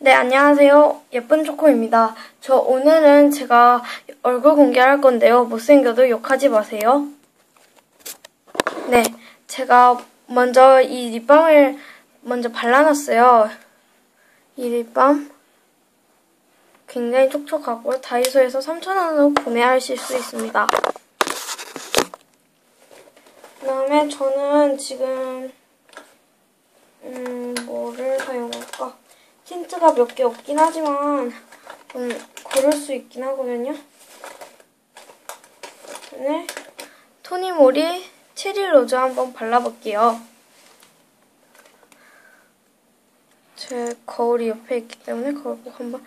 네, 안녕하세요. 예쁜 초코입니다. 저 오늘은 제가 얼굴 공개할 건데요. 못생겨도 욕하지 마세요. 네, 제가 먼저 이 립밤을 먼저 발라놨어요. 이 립밤 굉장히 촉촉하고 다이소에서 3,000원으로 구매하실 수 있습니다. 그 다음에 저는 지금 음, 뭐를 사용할까? 틴트가 몇 개 없긴 하지만 좀 고를 수 있긴 하거든요. 오늘 토니모리 체리 로즈 한번 발라볼게요. 제 거울이 옆에 있기 때문에 거울 꼭 한번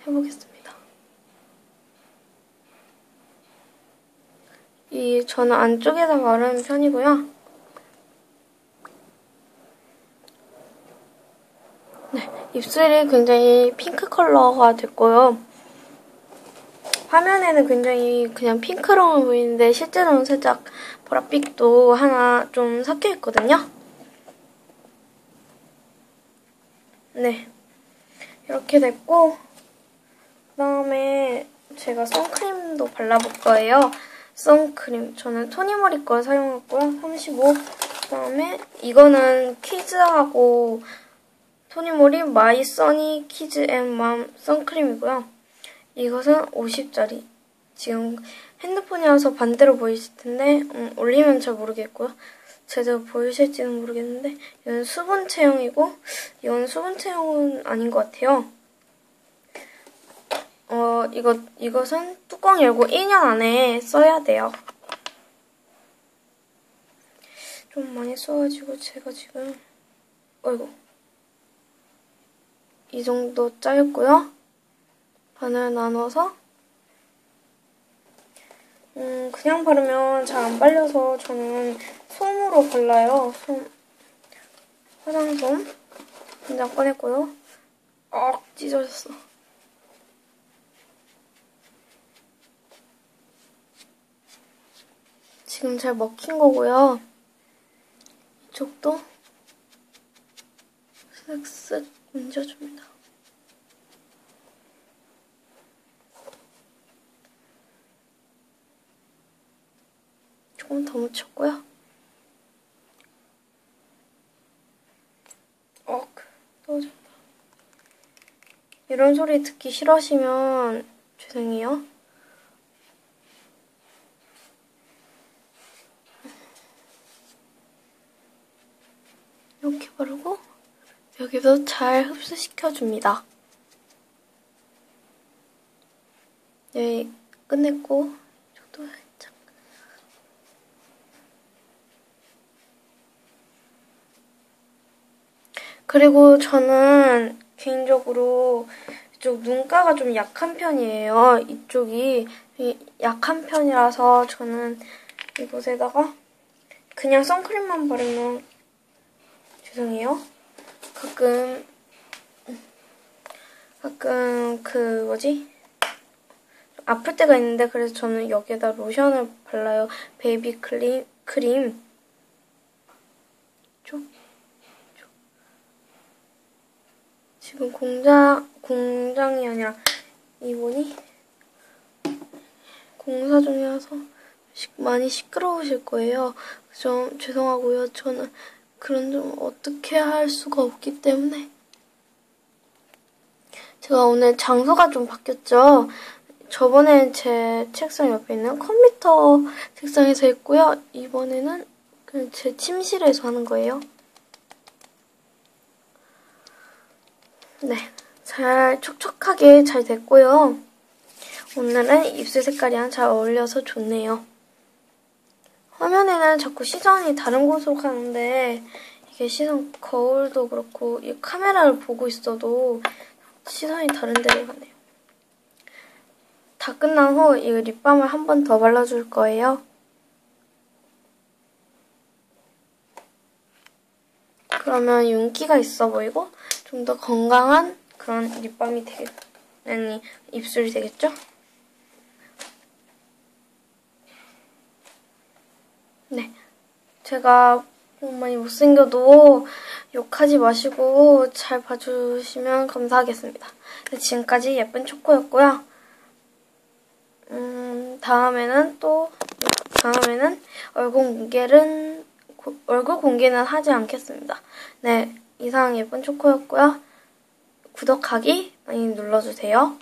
해보겠습니다. 이 저는 안쪽에다 바르는 편이고요. 네, 입술이 굉장히 핑크 컬러가 됐고요. 화면에는 굉장히 그냥 핑크로만 보이는데 실제로는 살짝 보랏빛도 하나 좀 섞여 있거든요. 네, 이렇게 됐고 그다음에 제가 선크림도 발라볼 거예요. 선크림 저는 토니모리 걸 사용했고요. 35 그다음에 이거는 키즈하고 토니모리 마이 써니 키즈 앤맘 선크림이고요. 이것은 50짜리. 지금 핸드폰이어서 반대로 보이실 텐데 음, 올리면 잘 모르겠고요. 제대로 보이실지는 모르겠는데 이건 수분 체형이고 이건 수분 체형은 아닌 것 같아요. 어 이거 이것은 뚜껑 열고 1년 안에 써야 돼요. 좀 많이 써가지고 제가 지금 어이구 이 정도 짜였고요. 반을 나눠서 음, 그냥 바르면 잘 안 발려서 저는 솜으로 발라요. 솜. 화장솜. 한장 꺼냈고요. 억 찢어졌어. 지금 잘 먹힌 거고요. 이쪽도 쓱쓱 얹어줍니다. 조금 더 묻혔고요. 억, 떨어졌다. 이런 소리 듣기 싫으시면 죄송해요. 이렇게 바르고 여기도 잘 흡수시켜줍니다. 네, 끝냈고 저도 살짝 그리고 저는 개인적으로 이쪽 눈가가 좀 약한 편이에요. 이쪽이 약한 편이라서 저는 이곳에다가 그냥 선크림만 바르면 죄송해요. 가끔 가끔 그 뭐지 아플 때가 있는데 그래서 저는 여기에다 로션을 발라요. 베이비 크림 크림 쪽, 쪽. 지금 공장 공장이 아니라 이분이 공사 중이라서 많이 시끄러우실 거예요. 좀 죄송하고요. 저는 그런 점 어떻게 할 수가 없기 때문에 제가 오늘 장소가 좀 바뀌었죠. 저번에 제 책상 옆에 있는 컴퓨터 책상에서 했고요. 이번에는 제 침실에서 하는 거예요. 네, 잘 촉촉하게 잘 됐고요. 오늘은 입술 색깔이랑 잘 어울려서 좋네요. 화면에는 자꾸 시선이 다른 곳으로 가는데 이게 시선 거울도 그렇고 이 카메라를 보고 있어도 시선이 다른 데로 가네요. 다 끝난 후 이 립밤을 한 번 더 발라줄 거예요. 그러면 윤기가 있어 보이고 좀 더 건강한 그런 립밤이 되겠, 아니 입술이 되겠죠? 네, 제가 많이 못생겨도 욕하지 마시고 잘 봐주시면 감사하겠습니다. 네, 지금까지 예쁜 초코였고요. 음, 다음에는 또, 다음에는 얼굴 공개는, 고- 얼굴 공개는 하지 않겠습니다. 네, 이상 예쁜 초코였고요. 구독하기 많이 눌러주세요.